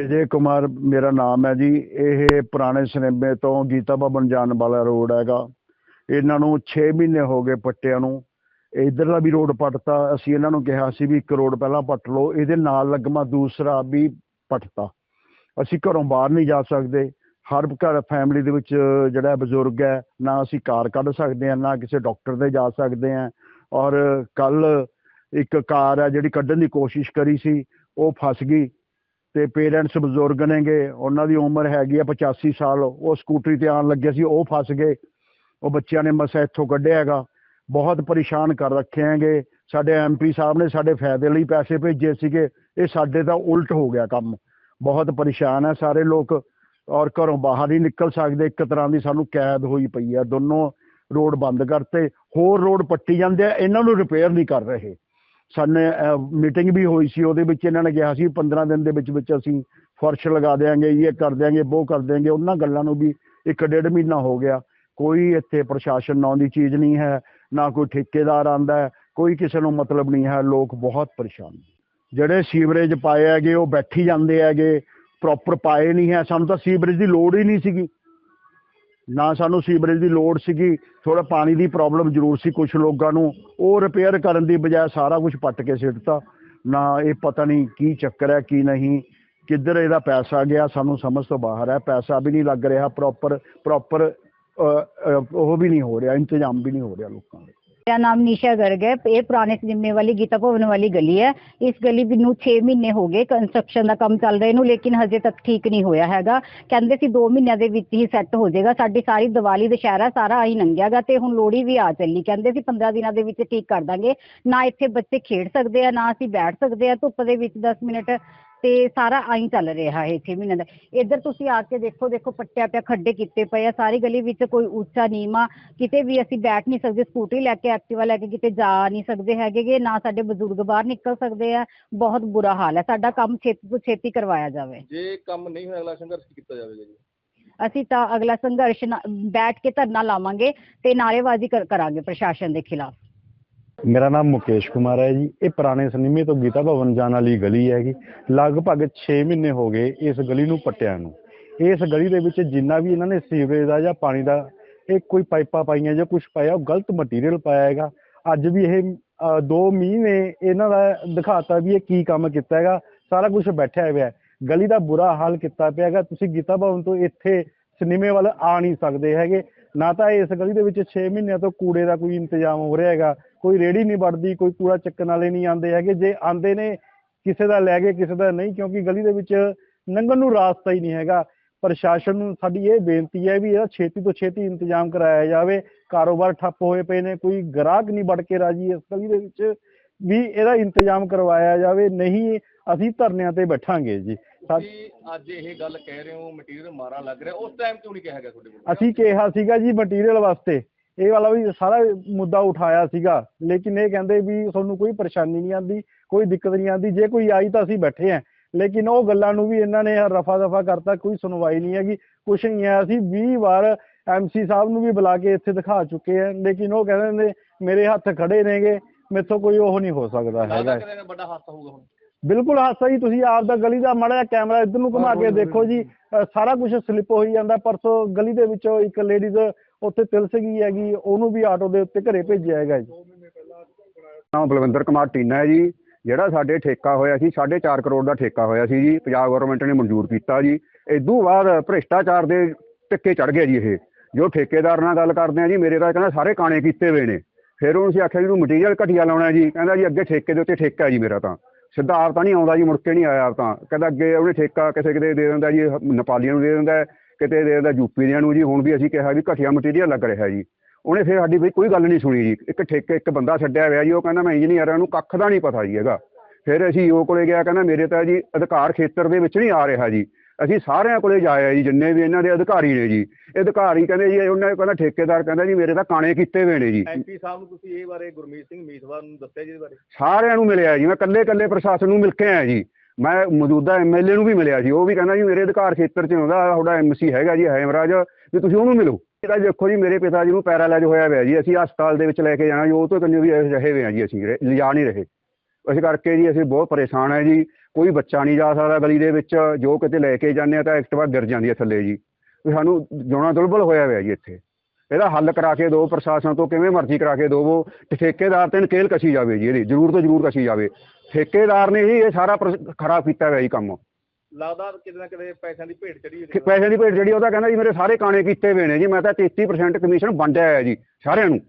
ਵਿਜੇ ਕੁਮਾਰ ਮੇਰਾ ਨਾਮ ਹੈ ਜੀ। ਇਹ ਪੁਰਾਣੇ ਸਿਨੇਮੇ ਤੋਂ ਗੀਤਾ ਭਵਨ ਜਾਣ ਵਾਲਾ ਰੋਡ ਹੈਗਾ। ਇਹਨਾਂ ਨੂੰ 6 ਮਹੀਨੇ ਹੋ ਗਏ ਪੱਟਿਆਂ ਨੂੰ। ਇਧਰਲਾ ਵੀ ਰੋਡ ਪੱਟਤਾ। ਅਸੀਂ ਇਹਨਾਂ ਨੂੰ ਕਿਹਾ ਸੀ ਵੀ ਇੱਕ ਰੋਡ ਪਹਿਲਾਂ ਪੱਟ ਲਓ। ਇਹਦੇ ਨਾਲ ਲੱਗਮਾ ਦੂਸਰਾ ਵੀ ਪੱਟਤਾ। ਅਸੀਂ ਘਰੋਂ ਬਾਹਰ ਨਹੀਂ ਜਾ ਸਕਦੇ। ਹਰ ਘਰ ਫੈਮਿਲੀ ਦੇ ਵਿੱਚ ਜਿਹੜਾ ਬਜ਼ੁਰਗ ਹੈ, ਨਾ ਅਸੀਂ ਕਾਰ ਕੱਢ ਸਕਦੇ ਹਾਂ, ਨਾ ਕਿਸੇ ਡਾਕਟਰ ਦੇ ਜਾ ਸਕਦੇ ਹਾਂ। ਔਰ ਕੱਲ ਇੱਕ ਕਾਰ ਹੈ ਜਿਹੜੀ ਕੱਢਣ ਦੀ ਕੋਸ਼ਿਸ਼ ਕਰੀ ਸੀ, ਉਹ ਫਸ ਗਈ। ਤੇ ਪੇਰੈਂਟਸ ਬਜ਼ੁਰਗ ਨੇਗੇ, ਉਹਨਾਂ ਦੀ ਉਮਰ ਹੈਗੀ ਆ 85 ਸਾਲ, ਉਹ ਸਕੂਟਰੀ ਤੇ ਆਉਣ ਲੱਗੇ ਸੀ, ਉਹ ਫਸ ਗਏ। ਉਹ ਬੱਚਿਆਂ ਨੇ ਮਸਾ ਇੱਥੋਂ ਕੱਢਿਆ ਹੈਗਾ। ਬਹੁਤ ਪਰੇਸ਼ਾਨ ਕਰ ਰੱਖੇ ਹੈਗੇ। ਸਾਡੇ ਐਮਪੀ ਸਾਹਿਬ ਨੇ ਸਾਡੇ ਫਾਇਦੇ ਲਈ ਪੈਸੇ ਭੇਜੇ ਸੀਗੇ। ਇਹ ਸਾਡੇ ਤਾਂ ਉਲਟ ਹੋ ਗਿਆ ਕੰਮ। ਬਹੁਤ ਪਰੇਸ਼ਾਨ ਹੈ ਸਾਰੇ ਲੋਕ। ਔਰ ਘਰੋਂ ਬਾਹਰ ਨਹੀਂ ਨਿਕਲ ਸਕਦੇ। ਇੱਕ ਤਰ੍ਹਾਂ ਦੀ ਸਾਨੂੰ ਕੈਦ ਹੋਈ ਪਈ ਹੈ ਦੋਨੋਂ ਰੋਡ ਬੰਦ ਕਰਤੇ। ਹੋਰ ਰੋਡ ਪੱਟੀ ਜਾਂਦੇ ਆ। ਇਹਨਾਂ ਨੂੰ ਰਿਪੇਅਰ ਨਹੀਂ ਕਰ ਰਹੇ। ਸਾਨੇ ਮੀਟਿੰਗ ਵੀ ਹੋਈ ਸੀ, ਉਹਦੇ ਵਿੱਚ ਇਹਨਾਂ ਨੇ ਕਿਹਾ ਸੀ 15 ਦਿਨ ਦੇ ਵਿੱਚ ਵਿੱਚ ਅਸੀਂ ਫਰਸ਼ ਲਗਾ ਦੇਾਂਗੇ ਇਹ ਕਰ ਦਿਆਂਗੇ, ਉਹ ਕਰ ਦਿਆਂਗੇ, ਉਹਨਾਂ ਗੱਲਾਂ ਨੂੰ ਵੀ ਇੱਕ ਡੇਢ ਮਹੀਨਾ ਹੋ ਗਿਆ। ਕੋਈ ਇੱਥੇ ਪ੍ਰਸ਼ਾਸਨ ਨਾਂ ਦੀ ਚੀਜ਼ ਨਹੀਂ ਹੈ, ਨਾ ਕੋਈ ਠੇਕੇਦਾਰ ਆਂਦਾ ਕੋਈ ਕਿਸੇ ਨੂੰ ਮਤਲਬ ਨਹੀਂ ਹੈ, ਲੋਕ ਬਹੁਤ ਪਰੇਸ਼ਾਨ ਜਿਹੜੇ ਸੀਵਰੇਜ ਪਾਏ ਹੈਗੇ, ਉਹ ਬੈਠੀ ਜਾਂਦੇ ਹੈਗੇ ਪ੍ਰੋਪਰ ਪਾਏ ਨਹੀਂ ਹੈ, ਸਾਨੂੰ ਤਾਂ ਸੀਵਰੇਜ ਦੀ ਲੋੜ ਹੀ ਨਹੀਂ ਸੀਗੀ। ਨਾ ਸਾਨੂੰ ਸੀਵਰੇਜ ਦੀ ਲੋੜ ਸੀਗੀ ਥੋੜਾ ਪਾਣੀ ਦੀ ਪ੍ਰੋਬਲਮ ਜ਼ਰੂਰ ਸੀ ਕੁਝ ਲੋਕਾਂ ਨੂੰ। ਉਹ ਰਿਪੇਅਰ ਕਰਨ ਦੀ ਬਜਾਏ ਸਾਰਾ ਕੁਝ ਪੱਟ ਕੇ ਸਿੱਟਤਾ ਨਾ ਇਹ ਪਤਾ ਨਹੀਂ ਕੀ ਚੱਕਰ ਹੈ, ਕੀ ਨਹੀਂ। ਕਿੱਧਰ ਇਹਦਾ ਪੈਸਾ ਗਿਆ, ਸਾਨੂੰ ਸਮਝ ਤੋਂ ਬਾਹਰ ਹੈ। ਪੈਸਾ ਵੀ ਨਹੀਂ ਲੱਗ ਰਿਹਾ ਪ੍ਰੋਪਰ ਪ੍ਰੋਪਰ ਉਹ ਵੀ ਨਹੀਂ ਹੋ ਰਿਹਾ, ਇੰਤਜ਼ਾਮ ਵੀ ਨਹੀਂ ਹੋ ਰਿਹਾ ਲੋਕਾਂ ਦਾ। ਮੇਰਾ ਨਾਮ ਨਿਸ਼ਾ ਗਰਗ ਹੈ। ਇਹ ਪੁਰਾਣੇ ਸਿਨੇਮੇ ਵਾਲੀ, ਗੀਤਾ ਭਵਨ ਵਾਲੀ ਗਲੀ ਹੈ। ਇਸ ਗਲੀ ਨੂੰ 6 ਮਹੀਨੇ ਹੋ ਗਏ ਕੰਸਟਰਕਸ਼ਨ ਦਾ ਕੰਮ ਚੱਲ ਰਿਹਾ ਨੂੰ, ਲੇਕਿਨ ਹਜੇ ਤੱਕ ਠੀਕ ਨਹੀਂ ਹੋਇਆ ਹੈਗਾ। ਕਹਿੰਦੇ ਸੀ 2 ਮਹੀਨਿਆਂ ਦੇ ਵਿੱਚ ਹੀ ਸੈੱਟ ਹੋ ਜਾਏਗਾ। ਸਾਡੀ ਸਾਰੀ ਦੀਵਾਲੀ, ਦੁਸ਼ਹਿਰਾ ਸਾਰਾ ਆਹੀ ਲੰਘਿਆਗਾ ਤੇ ਹੁਣ ਲੋਹੜੀ ਵੀ ਆ ਚੱਲੀ। ਕਹਿੰਦੇ ਸੀ 15 ਦਿਨਾਂ ਦੇ ਵਿੱਚ ਠੀਕ ਕਰ ਦਾਂਗੇ। ਨਾ ਇੱਥੇ ਬੱਚੇ ਖੇਡ ਸਕਦੇ ਆ, ਨਾ ਅਸੀਂ ਬੈਠ ਸਕਦੇ ਆ। ਧੁੱਪ ਦੇ ਵਿੱਚ 10 ਮਿੰਟ ਤੇ ਸਾਰਾ ਆਈ ਚੱਲ ਰਿਹਾ ਹੈ 6 ਮਹੀਨਿਆਂ ਦਾ। ਇੱਧਰ ਤੁਸੀਂ ਆ ਕੇ ਦੇਖੋ ਦੇਖੋ ਪੱਟਿਆ ਪਿਆ ਖੱਡੇ ਕੀਤੇ ਪਏ ਆ ਸਾਰੀ ਗਲੀ ਵਿੱਚ ਕੋਈ ਉੱਚਾ ਨੀਮਾ ਕਿਤੇ ਵੀ ਅਸੀਂ ਬੈਠ ਨਹੀਂ ਸਕਦੇ ਸਕੂਟਰੀ ਲੈ ਕੇ ਐਕਟਿਵਾ ਲੈ ਕੇ ਕਿਤੇ ਜਾ ਨਹੀਂ ਸਕਦੇ ਹੈਗੇ ਗੇ ਨਾ ਸਾਡੇ ਬਜ਼ੁਰਗ ਬਾਹਰ ਨਿਕਲ ਸਕਦੇ ਆ ਬਹੁਤ ਬੁਰਾ ਹਾਲ ਹੈ। ਸਾਡਾ ਕੰਮ ਛੇਤੀ ਤੋਂ ਛੇਤੀ ਕਰਵਾਇਆ ਜਾਵੇ। ਜੇ ਕੰਮ ਨਹੀਂ ਹੋਇਆ ਅਗਲਾ ਸੰਘਰਸ਼ ਕੀਤਾ ਜਾਵੇਗਾ ਜੀ। ਅਸੀਂ ਤਾਂ ਅਗਲਾ ਸੰਘਰਸ਼ ਬੈਠ ਕੇ ਧਰਨਾ ਲਾਵਾਂਗੇ ਤੇ ਨਾਅਰੇਬਾਜ਼ੀ ਕਰ- ਕਰਾਂਗੇ ਪ੍ਰਸ਼ਾਸਨ ਦੇ ਖਿਲਾਫ। ਮੇਰਾ ਨਾਮ ਮੁਕੇਸ਼ ਕੁਮਾਰ ਹੈ ਜੀ। ਇਹ ਪੁਰਾਣੇ ਸਿਨੇਮੇ ਤੋਂ ਗੀਤਾ ਭਵਨ ਜਾਣ ਵਾਲੀ ਗਲੀ ਹੈਗੀ। ਲਗਭਗ 6 ਮਹੀਨੇ ਹੋ ਗਏ ਇਸ ਗਲੀ ਨੂੰ ਪੱਟਿਆਂ ਨੂੰ। ਇਸ ਗਲੀ ਦੇ ਵਿੱਚ ਜਿੰਨਾ ਵੀ ਇਹਨਾਂ ਨੇ ਸੀਵਰੇਜ ਦਾ ਜਾਂ ਪਾਣੀ ਦਾ, ਇਹ ਕੋਈ ਪਾਈਪਾਂ ਪਾਈਆਂ ਜਾਂ ਕੁਝ ਪਾਇਆ, ਉਹ ਗਲਤ ਮਟੀਰੀਅਲ ਪਾਇਆ ਹੈਗਾ। ਅੱਜ ਵੀ ਇਹ 2 ਮਹੀਨੇ ਇਹਨਾਂ ਦਾ ਦਿਖਾਤਾ ਵੀ ਇਹ ਕੀ ਕੰਮ ਕੀਤਾ ਹੈਗਾ। ਸਾਰਾ ਕੁਝ ਬੈਠਿਆ ਹੋਇਆ। ਗਲੀ ਦਾ ਬੁਰਾ ਹਾਲ ਕੀਤਾ ਪਿਆ ਹੈਗਾ। ਤੁਸੀਂ ਗੀਤਾ ਭਵਨ ਤੋਂ ਇੱਥੇ ਸਿਨੇਮੇ ਵੱਲ ਆ ਨਹੀਂ ਸਕਦੇ ਹੈਗੇ। ਨਾ ਤਾਂ ਇਸ ਗਲੀ ਦੇ ਵਿੱਚ 6 ਮਹੀਨਿਆਂ ਤੋਂ ਕੂੜੇ ਦਾ ਕੋਈ ਇੰਤਜ਼ਾਮ ਹੋ ਰਿਹਾ ਹੈਗਾ। ਕੋਈ ਰੇੜੀ ਨਹੀਂ ਵੜਦੀ ਕੋਈ ਕੂੜਾ ਚੱਕਣ ਵਾਲੇ ਨਹੀਂ ਆਉਂਦੇ ਹੈਗੇ। ਜੇ ਆਉਂਦੇ ਨੇ, ਕਿਸੇ ਦਾ ਲੈ ਗਏ, ਕਿਸੇ ਦਾ ਨਹੀਂ, ਕਿਉਂਕਿ ਗਲੀ ਦੇ ਵਿੱਚ ਲੰਘਣ ਨੂੰ ਰਾਸਤਾ ਹੀ ਨਹੀਂ ਹੈਗਾ। ਪ੍ਰਸ਼ਾਸਨ ਨੂੰ ਸਾਡੀ ਇਹ ਬੇਨਤੀ ਹੈ ਵੀ ਇਹਦਾ ਛੇਤੀ ਤੋਂ ਛੇਤੀ ਇੰਤਜ਼ਾਮ ਕਰਾਇਆ ਜਾਵੇ। ਕਾਰੋਬਾਰ ਠੱਪ ਹੋਏ ਪਏ ਨੇ, ਕੋਈ ਗ੍ਰਾਹਕ ਨਹੀਂ ਵੜ ਕੇ ਰਾਜੀ ਇਸ ਗਲੀ ਦੇ ਵਿੱਚ। ਵੀ ਇਹਦਾ ਇੰਤਜ਼ਾਮ ਕਰਵਾਇਆ ਜਾਵੇ, ਨਹੀਂ ਅਸੀਂ ਧਰਨਿਆਂ ਤੇ ਬੈਠਾਂਗੇ ਜੀ। ਤੁਸੀਂ ਅੱਜ ਇਹ ਗੱਲ ਕਹਿ ਰਹੇ ਹੋ ਮਟੀਰੀਅਲ ਮਾਰਾ ਲੱਗ ਰਿਹਾ। ਉਸ ਟਾਈਮ ਕਿਉਂ ਨਹੀਂ ਕਿਹਾ ਗਿਆ ਤੁਹਾਡੇ ਕੋਲ? ਅਸੀਂ ਕਿਹਾ ਸੀਗਾ ਜੀ ਮਟੀਰੀਅਲ ਵਾਸਤੇ। ਇਹ ਵਾਲਾ ਵੀ ਸਾਰਾ ਮੁੱਦਾ ਉਠਾਇਆ ਸੀਗਾ। ਲੇਕਿਨ ਇਹ ਕਹਿੰਦੇ ਵੀ ਤੁਹਾਨੂੰ ਕੋਈ ਪਰੇਸ਼ਾਨੀ ਨਹੀਂ ਆਂਦੀ ਕੋਈ ਦਿੱਕਤ ਨਹੀਂ ਆਂਦੀ ਜੇ ਕੋਈ ਆਈ ਤਾਂ ਅਸੀਂ ਬੈਠੇ ਆਂ ਲੇਕਿਨ ਉਹ ਗੱਲਾਂ ਨੂੰ ਵੀ ਇਹਨਾਂ ਨੇ ਰਫਾ ਦਫਾ ਕਰਤਾ ਕੋਈ ਸੁਣਵਾਈ ਨਹੀਂ ਹੈਗੀ। ਕੁਛ ਨਹੀਂ ਹੈ ਅਸੀਂ 20 ਵਾਰ ਐਮਸੀ ਸਾਹਿਬ ਨੂੰ ਵੀ ਬੁਲਾ ਕੇ ਇੱਥੇ ਦਿਖਾ ਚੁੱਕੇ ਆ ਲੇਕਿਨ ਉਹ ਕਹਿੰਦੇ ਨੇ ਮੇਰੇ ਹੱਥ ਖੜੇ ਨੇਗੇ। ਮੇਥੋਂ ਕੋਈ ਉਹ ਨਹੀਂ ਹੋ ਸਕਦਾ ਹੈਗਾ। ਵੱਡਾ ਹਾਦਸਾ ਹੋਊਗਾ ਹੁਣ। ਬਿਲਕੁਲ ਹਾਸਾ ਜੀ ਤੁਸੀਂ ਆਪ ਦਾ ਗਲੀ ਦਾ ਮਾੜਾ ਜਿਹਾ ਕੈਮਰਾ ਇੱਧਰ ਨੂੰ ਘੁਮਾ ਕੇ ਦੇਖੋ ਜੀ ਸਾਰਾ ਕੁਝ ਸਲਿੱਪ ਹੋਈ ਜਾਂਦਾ। ਪਰਸੋਂ ਗਲੀ ਦੇ ਵਿੱਚੋਂ ਇੱਕ ਲੇਡੀਜ਼ ਉੱਥੇ ਤਿਲਸ ਗਈ ਹੈਗੀ ਉਹਨੂੰ ਵੀ ਆਟੋ ਦੇ ਉੱਤੇ ਘਰੇ ਭੇਜਿਆ ਹੈਗਾ ਜੀ। ਨਾਮ ਬਲਵਿੰਦਰ ਕੁਮਾਰ ਟੀਨਾ ਹੈ ਜੀ। ਜਿਹੜਾ ਸਾਡੇ ਠੇਕਾ ਹੋਇਆ ਸੀ 4.5 ਕਰੋੜ ਦਾ ਠੇਕਾ ਹੋਇਆ ਸੀ ਜੀ। ਪੰਜਾਬ ਗਵਰਨਮੈਂਟ ਨੇ ਮਨਜ਼ੂਰ ਕੀਤਾ ਜੀ। ਇਦੋਂ ਬਾਅਦ ਭ੍ਰਿਸ਼ਟਾਚਾਰ ਦੇ ਟਿੱਕੇ ਚੜ ਗਿਆ ਜੀ ਇਹ। ਜੋ ਠੇਕੇਦਾਰ ਨਾਲ ਗੱਲ ਕਰਦੇ ਆ ਜੀ ਮੇਰੇ ਤਾਂ ਕਹਿੰਦਾ ਸਾਰੇ ਕਾਣੇ ਕੀਤੇ ਹੋਏ ਨੇ। ਫਿਰ ਉਹਨੂੰ ਅਸੀਂ ਆਖਿਆ ਜੀ ਨੂੰ ਮਟੀਰੀਅਲ ਘਟੀਆ ਲਾਉਣਾ ਜੀ। ਕਹਿੰਦਾ ਜੀ ਅੱਗੇ ਠੇਕੇ ਦੇ ਉੱਤੇ ਠੇਕਾ ਹੈ ਜੀ ਮੇਰਾ ਤਾਂ। ਸਿੱਧਾ ਆਪ ਤਾਂ ਨਹੀਂ ਆਉਂਦਾ ਜੀ, ਮੁੜ ਕੇ ਨਹੀਂ ਆਇਆ ਆਪ ਤਾਂ। ਕਹਿੰਦਾ ਅੱਗੇ ਉਹਨੇ ਠੇਕਾ ਕਿਸੇ ਕਿਤੇ ਦੇ ਦਿੰਦਾ ਜੀ, ਨੇਪਾਲੀਆਂ ਨੂੰ ਦੇ ਦਿੰਦਾ, ਕਿਤੇ ਦੇ ਦਿੰਦਾ ਯੂਪੀ ਦੀਆਂ ਨੂੰ ਜੀ। ਹੁਣ ਵੀ ਅਸੀਂ ਕਿਹਾ ਵੀ ਘਟੀਆ ਮਟੀਰੀਅਲ ਲੱਗ ਰਿਹਾ ਜੀ। ਉਹਨੇ ਫਿਰ ਸਾਡੀ ਵੀ ਕੋਈ ਗੱਲ ਨਹੀਂ ਸੁਣੀ ਜੀ। ਇੱਕ ਠੇਕੇ, ਇੱਕ ਬੰਦਾ ਛੱਡਿਆ ਹੋਇਆ ਜੀ, ਉਹ ਕਹਿੰਦਾ ਮੈਂ ਇੰਜੀਨੀਅਰ ਹਾਂ ਉਹਨੂੰ ਕੱਖ ਦਾ ਨਹੀਂ ਪਤਾ ਜੀ ਹੈਗਾ। ਫਿਰ ਅਸੀਂ ਉਹ ਕੋਲੇ ਗਿਆ, ਕਹਿੰਦਾ ਮੇਰੇ ਤਾਂ ਜੀ ਅਧਿਕਾਰ ਖੇਤਰ ਦੇ ਵਿੱਚ ਨਹੀਂ ਆ ਰਿਹਾ ਜੀ। ਅਸੀਂ ਸਾਰਿਆਂ ਕੋਲੇ ਜਾਇਆ ਜੀ ਜਿੰਨੇ ਵੀ ਇਹਨਾਂ ਦੇ ਅਧਿਕਾਰੀ ਨੇ ਜੀ। ਇਹ ਅਧਿਕਾਰੀ ਕਹਿੰਦੇ ਜੀ ਉਹਨਾਂ ਕਹਿੰਦਾ ਠੇਕੇਦਾਰ ਕਹਿੰਦਾ ਜੀ ਮੇਰੇ ਤਾਂ ਕਾਣੇ ਕੀਤੇ ਹੋਏ ਨੇ ਜੀ। ਐਮਪੀ ਸਾਹਿਬ ਨੂੰ ਤੁਸੀਂ ਇਹ ਬਾਰੇ ਗੁਰਮੀਤ ਸਿੰਘ ਮੀਤਵਾਰ ਨੂੰ ਦੱਸਿਆ ਜੀ ਇਹਦੇ ਬਾਰੇ? ਸਾਰਿਆਂ ਨੂੰ ਮਿਲਿਆ ਜੀ ਮੈਂ ਕੱਲੇ ਕੱਲੇ ਪ੍ਰਸ਼ਾਸਨ ਨੂੰ ਮਿਲ ਕੇ ਆਇਆ ਜੀ। ਮੈਂ ਮੌਜੂਦਾ ਐਮਐਲਏ ਨੂੰ ਵੀ ਮਿਲਿਆ ਜੀ ਉਹ ਵੀ ਕਹਿੰਦਾ ਜੀ ਮੇਰੇ ਅਧਿਕਾਰ ਖੇਤਰ 'ਚ ਆਉਂਦਾ ਤੁਹਾਡਾ ਐਮਸੀ ਹੈਗਾ ਜੀ ਹੈਮਰਾਜ ਵੀ ਤੁਸੀਂ ਉਹਨੂੰ ਮਿਲੋ। ਇਹਦਾ ਦੇਖੋ ਜੀ ਮੇਰੇ ਪਿਤਾ ਜੀ ਨੂੰ ਪੈਰਾਲਾਈਜ਼ ਹੋਇਆ ਹੋਇਆ ਜੀ ਅਸੀਂ ਹਸਪਤਾਲ ਦੇ ਵਿੱਚ ਲੈ ਕੇ ਜਾਣਾ ਜੀ ਉਹ ਤੋਂ ਕੰਨੇ ਵੀ ਰਹੇ ਹੋਏ ਆ ਜੀ ਅਸੀਂ ਲਿਜਾ ਨਹੀਂ ਰਹੇ। ਇਸ ਕਰਕੇ ਜੀ ਅਸੀਂ ਬਹੁਤ ਪਰੇਸ਼ਾਨ ਹੈ ਜੀ। ਕੋਈ ਬੱਚਾ ਨਹੀਂ ਜਾ ਸਕਦਾ ਗਲੀ ਦੇ ਵਿੱਚ ਜੋ ਕਿਤੇ ਲੈ ਕੇ ਜਾਂਦੇ ਆ ਤਾਂ ਐਕਟਿਵਾ ਗਿਰ ਜਾਂਦੀ ਹੈ ਥੱਲੇ ਜੀ। ਵੀ ਸਾਨੂੰ ਜਿਉਣਾ ਦੁਲਬਲ ਹੋਇਆ ਹੋਇਆ ਜੀ ਇੱਥੇ। ਇਹਦਾ ਹੱਲ ਕਰਾ ਕੇ ਦਿਓ ਪ੍ਰਸ਼ਾਸਨ ਤੋਂ ਕਿਵੇਂ ਮਰਜ਼ੀ ਕਰਾ ਕੇ ਦਿਓ ਤੇ ਠੇਕੇਦਾਰ ਤੇ ਨਕੇਲ ਕਸੀ ਜਾਵੇ ਜੀ ਇਹਦੀ ਜ਼ਰੂਰ ਤੋਂ ਜ਼ਰੂਰ ਕਸੀ ਜਾਵੇ। ਠੇਕੇਦਾਰ ਨੇ ਹੀ ਇਹ ਸਾਰਾ ਖਰਾਬ ਕੀਤਾ ਹੋਇਆ ਜੀ ਕੰਮ। ਲੱਗਦਾ ਕਿਤੇ ਨਾ ਕਿਤੇ ਪੈਸਿਆਂ ਦੀ ਭੇਟ ਚੜੀ ਕਿ ਪੈਸਿਆਂ ਦੀ ਭੇਟ ਜਿਹੜੀ ਉਹਦਾ ਕਹਿੰਦਾ ਜੀ ਮੇਰੇ ਸਾਰੇ ਕਾਣੇ ਕੀਤੇ ਹੋਏ ਨੇ ਜੀ ਮੈਂ ਤਾਂ 33% ਕਮਿਸ਼ਨ ਵੰਡਿਆ ਹੋਇਆ ਜੀ ਸਾਰਿਆਂ ਨੂੰ।